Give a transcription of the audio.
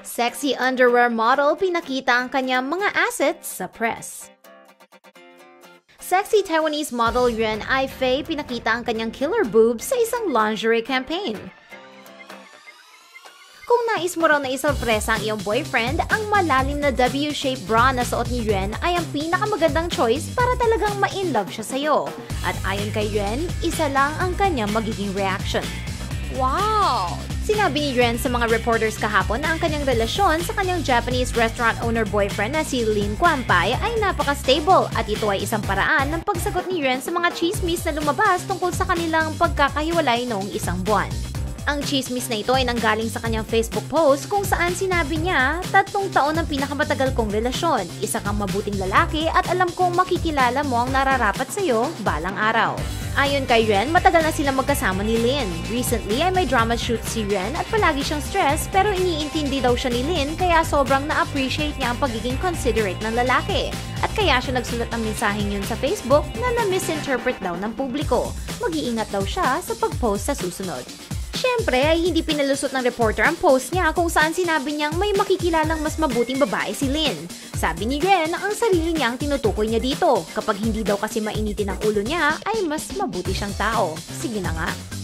Sexy underwear model pinakita ang kanyang mga assets sa press. Sexy Taiwanese model Yuan Aifei pinakita ang kanyang killer boobs sa isang lingerie campaign. Kung nais mo raw na isorpresa ang iyong boyfriend, ang malalim na W-shaped bra na suot ni Yuan ay ang pinakamagandang choice para talagang ma-inlove siya sa'yo. At ayon kay Yuan, isa lang ang kanyang magiging reaction. Wow! Sinabi ni Yuan sa mga reporters kahapon na ang kanyang relasyon sa kanyang Japanese restaurant owner boyfriend na si Lin Kwampay ay napaka-stable at ito ay isang paraan ng pagsagot ni Yuan sa mga chismis na lumabas tungkol sa kanilang pagkakahiwalay noong isang buwan. Ang chismis na ito ay nanggaling sa kanyang Facebook post kung saan sinabi niya, tatlong taon ang pinakamatagal kong relasyon, isa kang mabuting lalaki at alam kong makikilala mo ang nararapat sa'yo balang araw. Ayon kay Ren, matagal na silang magkasama ni Lin. Recently ay may drama shoot si Ren at palagi siyang stress pero iniintindi daw siya ni Lin kaya sobrang na-appreciate niya ang pagiging considerate ng lalaki. At kaya siya nagsulat ng mensaheng yun sa Facebook na na-misinterpret daw ng publiko. Mag-iingat daw siya sa pag-post sa susunod. Siyempre ay hindi pinalusot ng reporter ang post niya kung saan sinabi niyang may makikilalang mas mabuting babae si Lin. Sabi ni Ren ang sarili niya ang tinutukoy niya dito. Kapag hindi daw kasi mainitin ang ulo niya, ay mas mabuti siyang tao. Sige na nga.